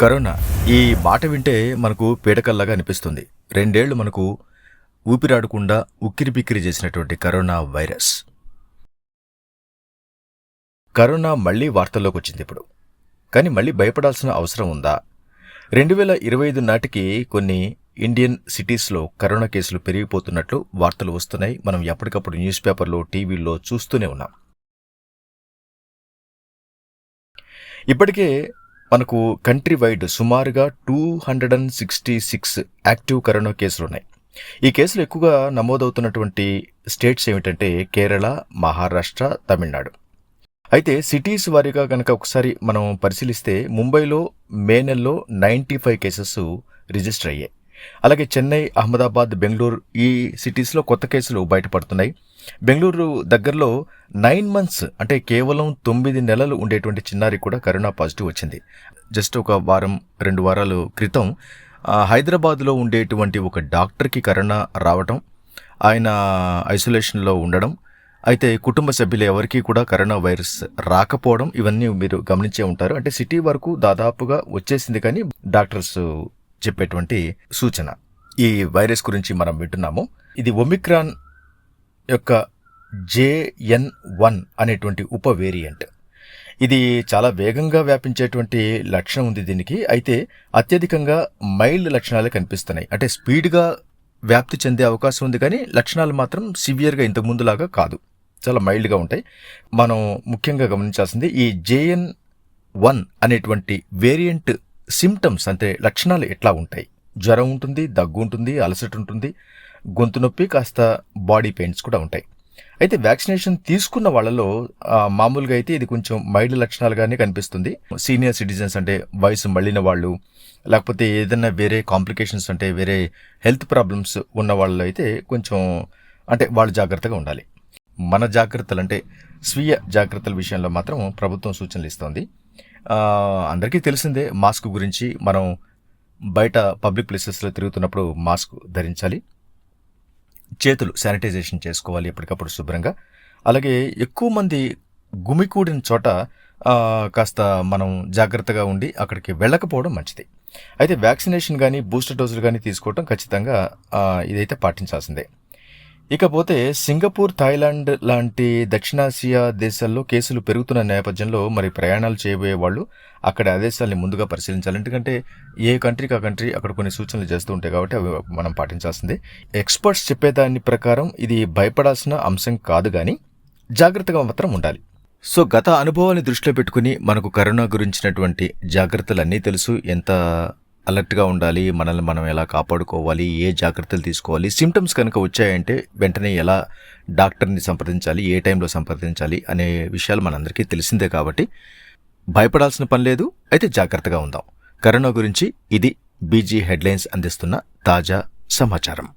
Corona ఈ మాట వింటే మనకు పీడకల్లాగా అనిపిస్తుంది. రెండేళ్ళు మనకు ఊపిరాడకుండా ఉక్కిరి బిక్కిరి చేసినటువంటి కరోనా వైరస్. కరోనా మళ్ళీ వార్తల్లోకి వచ్చింది ఇప్పుడు. కానీ మళ్ళీ భయపడాల్సిన అవసరం ఉందా? రెండు వేల ఇరవై ఐదు నాటికి కొన్ని ఇండియన్ సిటీస్లో కరోనా కేసులు పెరిగిపోతున్నట్లు వార్తలు వస్తున్నాయి. మనం ఎప్పటికప్పుడు న్యూస్ పేపర్లో టీవీల్లో చూస్తూనే ఉన్నాం. ఇప్పటికే మనకు కంట్రీ వైడ్ సుమారుగా two hundred and sixty six active corona కేసులు ఉన్నాయి. ఈ కేసులు ఎక్కువగా నమోదవుతున్నటువంటి స్టేట్స్ ఏమిటంటే కేరళ మహారాష్ట్ర తమిళనాడు. అయితే సిటీస్ వారీగా కనుక ఒకసారి మనం పరిశీలిస్తే ముంబైలో మే నెలలో నైంటీ ఫైవ్ కేసెస్ రిజిస్టర్ అయ్యాయి. అలాగే చెన్నై అహ్మదాబాద్ బెంగళూరు ఈ సిటీస్లో కొత్త కేసులు బయటపడుతున్నాయి. బెంగళూరు దగ్గరలో నైన్ మంత్స్ అంటే కేవలం తొమ్మిది నెలలు ఉండేటువంటి చిన్నారి కూడా కరోనా పాజిటివ్ వచ్చింది. జస్ట్ ఒక వారం రెండు వారాలు క్రితం హైదరాబాద్లో ఉండేటువంటి ఒక డాక్టర్కి కరోనా రావటం ఆయన ఐసోలేషన్లో ఉండడం అయితే కుటుంబ సభ్యులు ఎవరికీ కూడా కరోనా వైరస్ రాకపోవడం ఇవన్నీ మీరు గమనించే ఉంటారు. అంటే సిటీ వరకు దాదాపుగా వచ్చేసింది కానీ డాక్టర్స్ చెప్పేటువంటి సూచన. ఈ వైరస్ గురించి మనం వింటున్నాము. ఇది ఒమిక్రాన్ యొక్క జేఎన్ వన్ అనేటువంటి ఉప వేరియంట్. ఇది చాలా వేగంగా వ్యాపించేటువంటి లక్షణం ఉంది దీనికి. అయితే అత్యధికంగా మైల్డ్ లక్షణాలే కనిపిస్తున్నాయి. అంటే స్పీడ్గా వ్యాప్తి చెందే అవకాశం ఉంది కానీ లక్షణాలు మాత్రం సివియర్గా ఇంతకుముందులాగా కాదు. చాలా మైల్డ్గా ఉంటాయి. మనం ముఖ్యంగా గమనించాల్సింది ఈ జేఎన్ వన్ అనేటువంటి వేరియంట్ సిమ్టమ్స్ అంటే లక్షణాలు ఎట్లా ఉంటాయి? జ్వరం ఉంటుంది దగ్గు ఉంటుంది అలసట ఉంటుంది గొంతు నొప్పి కాస్త బాడీ పెయిన్స్ కూడా ఉంటాయి. అయితే వ్యాక్సినేషన్ తీసుకున్న వాళ్ళలో మామూలుగా అయితే ఇది కొంచెం మైల్డ్ లక్షణాలుగానే కనిపిస్తుంది. సీనియర్ సిటిజన్స్ అంటే వయసు మళ్ళిన వాళ్ళు లేకపోతే ఏదైనా వేరే కాంప్లికేషన్స్ అంటే వేరే హెల్త్ ప్రాబ్లమ్స్ ఉన్న వాళ్ళు అయితే కొంచెం అంటే వాళ్ళు జాగ్రత్తగా ఉండాలి. మన జాగ్రత్తలు అంటే స్వీయ జాగ్రత్తల విషయంలో మాత్రం ప్రభుత్వం సూచనలు ఇస్తోంది. అందరికీ తెలిసిందే మాస్క్ గురించి మనం బయట పబ్లిక్ ప్లేసెస్లో తిరుగుతున్నప్పుడు మాస్క్ ధరించాలి. చేతులు శానిటైజేషన్ చేసుకోవాలి ఎప్పటికప్పుడు శుభ్రంగా. అలాగే ఎక్కువ మంది గుమికూడిన చోట కాస్త మనం జాగ్రత్తగా ఉండి అక్కడికి వెళ్ళకపోవడం మంచిది. అయితే వ్యాక్సినేషన్ కానీ బూస్టర్ డోసులు కానీ తీసుకోవడం ఖచ్చితంగా ఇదైతే పాటించాల్సిందే. ఇకపోతే సింగపూర్ థాయిలాండ్ లాంటి దక్షిణాసియా దేశాల్లో కేసులు పెరుగుతున్న నేపథ్యంలో మరి ప్రయాణాలు చేయబోయే వాళ్ళు అక్కడ ఆదేశాలని ముందుగా పరిశీలించాలి. ఎందుకంటే ఏ కంట్రీకి ఆ కంట్రీ అక్కడ కొన్ని సూచనలు చేస్తూ ఉంటాయి కాబట్టి అవి మనం పాటించాల్సిందే. ఎక్స్పర్ట్స్ చెప్పేదాని ప్రకారం ఇది భయపడాల్సిన అంశం కాదు కానీ జాగ్రత్తగా మాత్రం ఉండాలి. సో గత అనుభవాన్ని దృష్టిలో పెట్టుకుని మనకు కరోనా గురించినటువంటి జాగ్రత్తలు అన్నీ తెలుసు. ఎంత అలర్ట్గా ఉండాలి మనల్ని మనం ఎలా కాపాడుకోవాలి ఏ జాగ్రత్తలు తీసుకోవాలి సిమ్టమ్స్ కనుక వచ్చాయంటే వెంటనే ఎలా డాక్టర్ని సంప్రదించాలి ఏ టైంలో సంప్రదించాలి అనే విషయాలు మనందరికీ తెలిసిందే కాబట్టి భయపడాల్సిన పని లేదు. అయితే జాగ్రత్తగా ఉందాం. కరోనా గురించి ఇది బీజీ హెడ్లైన్స్ అందిస్తున్న తాజా సమాచారం.